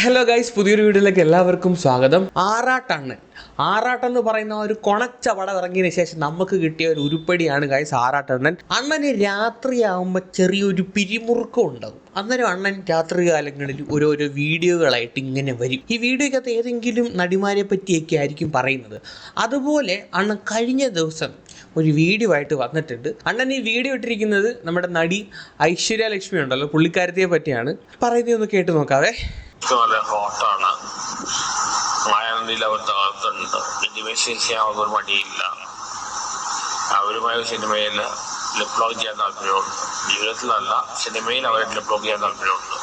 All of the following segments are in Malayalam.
ഹലോ ഗൈസ് പുതിയൊരു വീഡിയോയിലേക്ക് എല്ലാവർക്കും സ്വാഗതം. ആറാട്ടണ്ണൻ ആറാട്ടൻ എന്ന് പറയുന്ന ഒരു കൊണച്ച പടം ഇറങ്ങിയതിന് ശേഷം നമുക്ക് കിട്ടിയ ഒരു ഉരുപ്പടിയാണ് ഗൈസ് ആറാട്ടണ്ണൻ. അണ്ണന് രാത്രിയാവുമ്പോൾ ചെറിയൊരു പിരിമുറുക്കം ഉണ്ടാവും അന്നേരം അണ്ണൻ രാത്രി കാലങ്ങളിൽ ഓരോരോ വീഡിയോകളായിട്ട് ഇങ്ങനെ വരും. ഈ വീഡിയോക്കകത്ത് ഏതെങ്കിലും നടിമാരെ പറ്റിയൊക്കെ ആയിരിക്കും പറയുന്നത്. അതുപോലെ അണ്ണൻ കഴിഞ്ഞ ദിവസം ഒരു വീഡിയോ ആയിട്ട് വന്നിട്ടുണ്ട്. അണ്ണൻ ഈ വീഡിയോ ഇട്ടിരിക്കുന്നത് നമ്മുടെ നടി ഐശ്വര്യ ലക്ഷ്മി ഉണ്ടല്ലോ പുള്ളിക്കാരത്തിയെ പറ്റിയാണ്. പറയുന്നതൊന്ന് കേട്ട് നോക്കാവേ. വളരെ ഹോട്ടാണ്. മായാനന്ദിയിൽ അവർ തകർത്തുണ്ട് ഇൻഡിമേഷൻ ചെയ്യാൻ അവർക്ക് മടിയില്ല അവരുമായ സിനിമയിൽ ലിപ്ലോഗ് ചെയ്യാൻ താല്പര്യമുണ്ട്. ജീവിതത്തിലല്ല സിനിമയിൽ അവരെ ലിപ്ലോഗ് ചെയ്യാൻ താല്പര്യമുണ്ട്.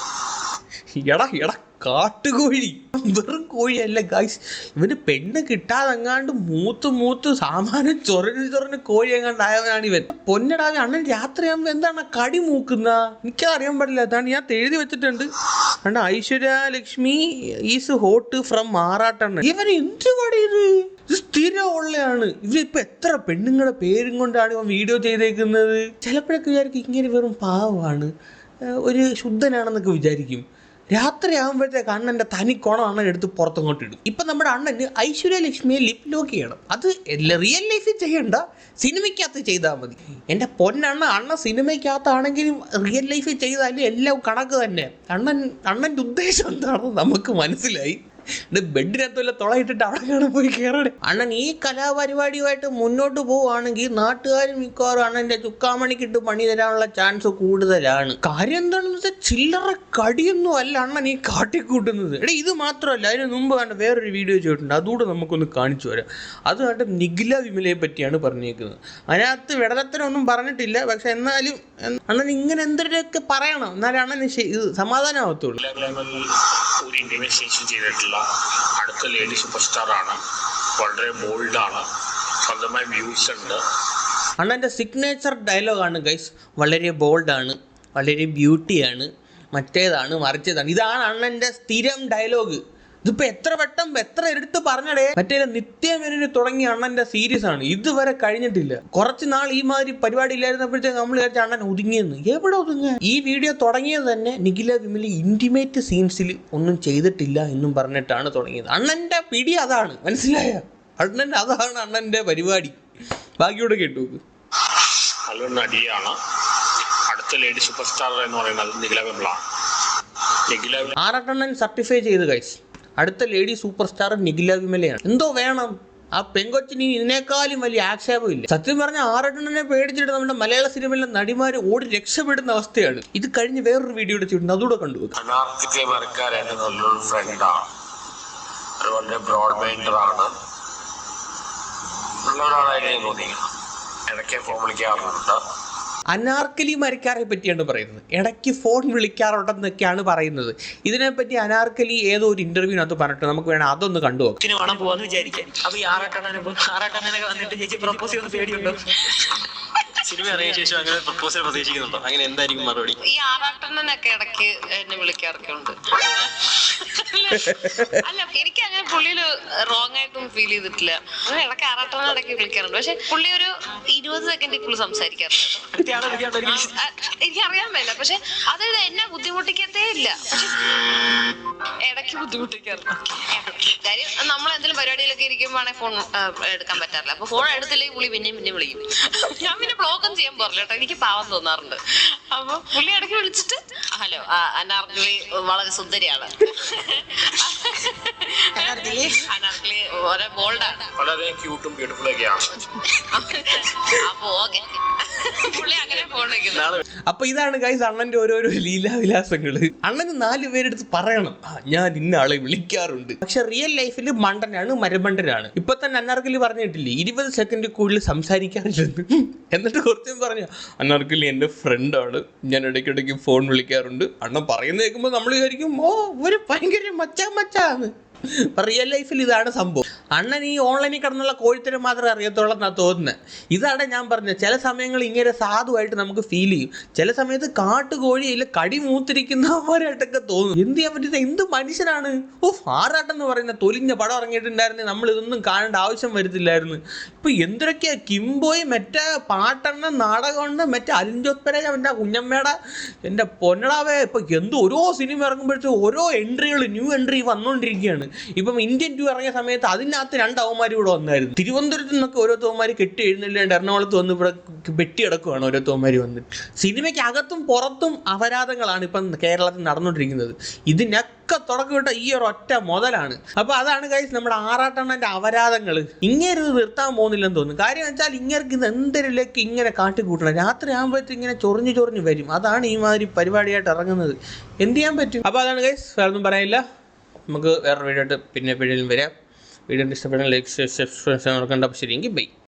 എടാ എടാ കാട്ടുകോഴി. വെറും കോഴിയല്ല ഗായ്സ് ഇവന് പെണ്ണ് കിട്ടാതെങ്ങാണ്ട് മൂത്ത് മൂത്ത് സാമാനം ചൊറഞ്ഞ് ചൊറഞ്ഞ് കോഴി എങ്ങാണ്ട് ആയവനാണ് ഇവൻ. പൊന്നടാവി അണ്ണൻ രാത്രിയാകുമ്പോൾ എന്താണ് കടി മൂക്കുന്ന? എനിക്കത് അറിയാൻ പാടില്ല. അതാണ് ഞാൻ എഴുതി വെച്ചിട്ടുണ്ട്. അണ്ട Aishwarya Lakshmi is hot from Marattannan. ഇവൻ എന്ത് പറയുന്നത് ഇത്? ഉള്ളയാണ്. ഇവ ഇവരിപ്പോ എത്ര പെണ്ണുങ്ങളുടെ പേരും കൊണ്ടാണ് ഇവൻ വീഡിയോ ചെയ്തേക്കുന്നത്? ചിലപ്പോഴൊക്കെ വിചാരിക്കും ഇങ്ങനെ വെറും പാവമാണ്. ഒരു ശുദ്ധനാണെന്നൊക്കെ വിചാരിക്കും. രാത്രി ആകുമ്പോഴത്തേക്ക് അണ്ണന്റെ തനി അണ്ണൻ എടുത്ത് പുറത്തങ്ങോട്ട് ഇടും. ഇപ്പം നമ്മുടെ അണ്ണന് ഐശ്വര്യ ലക്ഷ്മിയെ ലിപ് ലോക്ക് ചെയ്യണം. അത് റിയൽ ലൈഫിൽ ചെയ്യണ്ട. സിനിമയ്ക്കകത്ത് ചെയ്താൽ മതി. എന്റെ പൊന്നണ്ണ അണ്ണ സിനിമയ്ക്കകത്താണെങ്കിലും റിയൽ ലൈഫിൽ ചെയ്താലും എല്ലാം കണക്ക് തന്നെ. അണ്ണൻ അണ്ണന്റെ ഉദ്ദേശം എന്താണെന്ന് നമുക്ക് മനസ്സിലായി. ഇത് ബെഡിനകത്ത് വല്ല തുളയിട്ടിട്ട് അവിടെ പോയി കയറണേ അണ്ണൻ ഈ കലാപരിപാടിയുമായിട്ട് മുന്നോട്ട് പോവുകയാണെങ്കിൽ നാട്ടുകാർ മിക്കവാറും അണ്ണന്റെ ചുക്കാമണിക്കിട്ട് പണി തരാനുള്ള ചാൻസ് കൂടുതലാണ്. കാര്യം എന്താണെന്ന് വെച്ചാൽ ചില്ലറ കടിയൊന്നും അല്ല അണ്ണൻ ഈ കാട്ടിക്കൂട്ടുന്നത്. എടാ ഇത് മാത്രമല്ല അതിന് മുമ്പ് കണ്ട വേറൊരു വീഡിയോ ചെയ്തിട്ടുണ്ട്. അതുകൂടെ നമുക്കൊന്ന് കാണിച്ചു തരാം. അത് കണ്ട് നിഖില വിമലയെ പറ്റിയാണ് പറഞ്ഞേക്കുന്നത്. അതിനകത്ത് വിടലത്തിനൊന്നും പറഞ്ഞിട്ടില്ല പക്ഷെ എന്നാലും അണ്ണൻ ഇങ്ങനെ എന്തൊക്കെ പറയണം. എന്നാലും അണ്ണൻ ഇത് സമാധാനമാകത്തുള്ളൂ ലെവലിൽ ശേഷി ചെയ്തിട്ടുള്ള അടുത്ത ലേഡി സൂപ്പർ സ്റ്റാർ ആണ്. വളരെ ബോൾഡാണ് സ്വന്തമായി വ്യൂസ് ഉണ്ട്. അണ്ണന്റെ സിഗ്നേച്ചർ ഡയലോഗാണ് ഗൈസ് വളരെ ബോൾഡാണ് വളരെ ബ്യൂട്ടിയാണ് മറ്റേതാണ് മറിച്ചതാണ്. ഇതാണ് അണ്ണന്റെ സ്ഥിരം ഡയലോഗ് ഇതിപ്പോ എത്ര വട്ടം എത്ര എടുത്ത് പറഞ്ഞടേ? മറ്റേ നിത്യമേനു തുടങ്ങിയ അണ്ണന്റെ സീരീസ് ആണ്. ഇതുവരെ കഴിഞ്ഞിട്ടില്ല. കുറച്ച് നാൾ ഈ മാതിരി പരിപാടി ഇല്ലായിരുന്നപ്പോഴത്തേക്ക് നമ്മൾ വിചാരിച്ച അണ്ണൻ ഒതുങ്ങിയെന്ന്. എവിടെ ഒതുങ്ങുക? ഈ വീഡിയോ തുടങ്ങിയത് തന്നെ നിഖില വിമലി ഇന്റിമേറ്റ് സീൻസിൽ ഒന്നും ചെയ്തിട്ടില്ല എന്നും പറഞ്ഞിട്ടാണ് തുടങ്ങിയത്. അണ്ണന്റെ പിടി അതാണ്. മനസ്സിലായ? അണ്ണൻ അതാണ് അണ്ണന്റെ പരിപാടി. ബാക്കിയോട് കേട്ടു നല്ലൊരു നടിയാണ്. അടുത്ത ലേഡി സൂപ്പർ സ്റ്റാർ എന്ന് പറയുന്നത് നിഖില വിമള നിഖില വിമല ആറട്ടെണ്ണൻ സർട്ടിഫൈ ചെയ്ത് കഴിച്ച് അടുത്ത ലേഡി സൂപ്പർ സ്റ്റാർ നിഖില വിമലയാണ്. എന്തോ വേണം. ആ പെങ്കൊച്ചിന് ഇതിനേക്കാളും വലിയ ആക്ഷേപമില്ല. സത്യം പറഞ്ഞ ആറട്ടെണ്ണനെ പേടിച്ചിട്ട് നമ്മുടെ മലയാള സിനിമയിലെ നടിമാർ ഓടി രക്ഷപ്പെടുന്ന അവസ്ഥയാണ്. ഇത് കഴിഞ്ഞ് വേറൊരു വീഡിയോ എടുത്തിട്ടുണ്ട്. അതുകൂടെ കണ്ടു നല്ലൊരു ഫ്രണ്ടാണ് ഇടയ്ക്ക് ഫോൺ വിളിക്കാറുണ്ട്. അനാർക്കലി മരിക്കാറെ പറ്റിയാണ് പറയുന്നത്. ഇടയ്ക്ക് ഫോൺ വിളിക്കാറുണ്ടെന്നൊക്കെയാണ് പറയുന്നത്. ഇതിനെപ്പറ്റി അനാർക്കലി ഏതോ ഒരു അത് പറഞ്ഞിട്ട് നമുക്ക് വേണം അതൊന്ന് പോവാന്ന് അപ്പൊ ഈ ആറാട്ടണ്ണനെ ആറാട്ടണ്ണനൊക്കെ വന്നിട്ട് ചേച്ചി പ്രപ്പോസ് ചെയ്യുന്ന പേടിയുണ്ടോ? സിനിമ ഇറങ്ങിയ ശേഷം അങ്ങനെ പ്രപ്പോസൽ പ്രതീക്ഷിക്കുന്നുണ്ടോ? അങ്ങനെ എന്തായിരിക്കും മറുപടി? ഈ ആറാട്ടണ്ണനൊക്കെ ഇടയ്ക്ക് എന്നെ വിളിക്കാറൊക്കെ ഉണ്ട്. അല്ല എനിക്ക് പുള്ളിയിൽ റോങ് ആയിട്ടൊന്നും ഫീൽ ചെയ്തിട്ടില്ല. ഇടയ്ക്ക് ആറാട്ടം ഇടയ്ക്ക് വിളിക്കാറുണ്ട്. പക്ഷെ പുള്ളി ഒരു ഇരുപത് സെക്കൻഡ് ഇപ്പോൾ സംസാരിക്കാറുണ്ട്. എനിക്കറിയാൻ മേല. പക്ഷെ അത് എന്നെ ബുദ്ധിമുട്ടിക്കത്തേ ഇല്ല. ഇടയ്ക്ക് ബുദ്ധിമുട്ടിക്കാറുണ്ട്. കാര്യം നമ്മൾ എന്തെങ്കിലും പരിപാടിയിലൊക്കെ ഇരിക്കുമ്പോഴാണെങ്കിൽ ഫോൺ എടുക്കാൻ പറ്റാറില്ല. അപ്പൊ ഫോൺ എടുത്തില്ലെങ്കിൽ പുള്ളി പിന്നെയും പിന്നെയും വിളിക്കും. ഞാൻ പിന്നെ ബ്ലോക്കും ചെയ്യാൻ പോറില്ല കേട്ടോ. എനിക്ക് പാവം തോന്നാറുണ്ട്. അപ്പൊ പുള്ളി ഇടയ്ക്ക് വിളിച്ചിട്ട് ഹലോ അനാർക്കലി വളരെ സുന്ദരിയാണ്. അനാർക്കലി? അനാർക്കലി വളരെ ബോൾഡാണ് വളരെ ക്യൂട്ടും ബ്യൂട്ടിഫുൾ ഒക്കെയാണ് അപ്പൊ ഓക്കെ പുള്ളി അങ്ങനെ ഫോൺ വയ്ക്കുന്നത് അപ്പൊ ഇതാണ് ഗൈസ് അണ്ണന്റെ ഓരോരോ ലീലാവിലാസങ്ങൾ. അണ്ണന് നാല് പേരെടുത്ത് പറയണം. "ആ, ഞാൻ ഇന്ന ആളെ വിളിക്കാറുണ്ട്. പക്ഷെ റിയൽ ലൈഫിൽ മണ്ടനാണ് മരമണ്ടനാണ് ഇപ്പൊ തന്നെ അന്നാർക്കലി പറഞ്ഞിട്ടില്ലേ ഇരുപത് സെക്കൻഡ് കൂടുതൽ സംസാരിക്കാറില്ലെന്ന്. എന്നിട്ട് കുറച്ചും പറഞ്ഞു അന്നാർക്കലി എന്റെ ഫ്രണ്ടാണ് ഞാൻ ഇടയ്ക്കിടയ്ക്ക് ഫോൺ വിളിക്കാറുണ്ട്. അണ്ണൻ പറയുന്ന കേൾക്കുമ്പോൾ നമ്മൾ വിചാരിക്കും ഓ ഒരു ഭയങ്കര മച്ചാ മച്ചാന്ന്. അപ്പം റിയൽ ലൈഫിൽ ഇതാണ് സംഭവം. അണ്ണൻ ഈ ഓൺലൈനിൽ കിടന്നുള്ള കോഴിത്തരം മാത്രമേ അറിയത്തുള്ളൂ തോന്നുന്നത് ഇതാണ് ഞാൻ പറഞ്ഞത്. ചില സമയങ്ങൾ ഇങ്ങനെ സാധുവായിട്ട് നമുക്ക് ഫീൽ ചെയ്യും. ചില സമയത്ത് കാട്ടുകോഴിയിൽ കടി മൂത്തിരിക്കുന്നവരായിട്ടൊക്കെ തോന്നും. എന്ത് ചെയ്യാൻ പറ്റുന്ന? എന്ത് മനുഷ്യനാണ്? ഓ ആറാട്ടം എന്ന് പറയുന്ന തൊലിഞ്ഞ പടം ഇറങ്ങിയിട്ടുണ്ടായിരുന്നു. നമ്മൾ ഇതൊന്നും കാണേണ്ട ആവശ്യം വരുത്തില്ലായിരുന്നു. ഇപ്പൊ എന്തൊക്കെയാ കിംബോയ് മറ്റേ പാട്ടെണ്ണ നാടകമുണ്ട് മറ്റേ അലിഞ്ചോത്പര എന്റെ കുഞ്ഞമ്മയുടെ എന്റെ പൊന്നടാവേ. ഇപ്പൊ എന്തോ ഓരോ സിനിമ ഇറങ്ങുമ്പോഴത്തേക്കും ഓരോ എൻട്രികൾ ന്യൂ എൻട്രി വന്നുകൊണ്ടിരിക്കുകയാണ് ഇപ്പം ഇന്ത്യൻ ടു ഇറങ്ങിയ സമയത്ത് അതിനകത്ത് രണ്ട് അവന്മാർ ഇവിടെ വന്നായിരുന്നു. തിരുവനന്തപുരത്ത് നിന്നൊക്കെ ഓരോ തോമാർ കെട്ടി എഴുന്നില്ലാണ്ട് എറണാകുളത്ത് വന്ന് ഇവിടെ വെട്ടി കിടക്കുവാണ് ഓരോ തോമാർ വന്ന് സിനിമയ്ക്ക് അകത്തും പുറത്തും അപരാധങ്ങളാണ് ഇപ്പം കേരളത്തിൽ നടന്നുകൊണ്ടിരിക്കുന്നത്. ഇതിനൊക്കെ തുടക്കമിട്ട ഈ ഒരു ഒറ്റ മുതലാണ്. അപ്പോൾ അതാണ് കൈസ് നമ്മുടെ ആറാട്ടണ്ണന്റെ അപരാധങ്ങൾ ഇങ്ങനെ ഇത് നിർത്താൻ പോകുന്നില്ലെന്ന് തോന്നുന്നു. കാര്യം വെച്ചാൽ ഇങ്ങനെ ഇത് എന്തിലേക്ക് ഇങ്ങനെ കാട്ടിക്കൂട്ടണം? രാത്രി ആകുമ്പോഴത്തേക്ക് ഇങ്ങനെ ചൊറിഞ്ഞ് ചൊറിഞ്ഞ് വരും. അതാണ് ഈ മാതിരി പരിപാടിയായിട്ട് ഇറങ്ങുന്നത്. എന്ത് ചെയ്യാൻ പറ്റും? അപ്പോൾ അതാണ് കൈസ് വേറെ ഒന്നും പറയാനില്ല. നമുക്ക് വേറെ വീഡിയോ ആയിട്ട് പിന്നെ എപ്പോഴേലും വരാം. വീഡിയോ ഇഷ്ടപ്പെടാൻ ലൈക്ക് സബ്സ്ക്രൈബ് നടക്കേണ്ട അപ്പോൾ ശരിയെങ്കിൽ ബൈ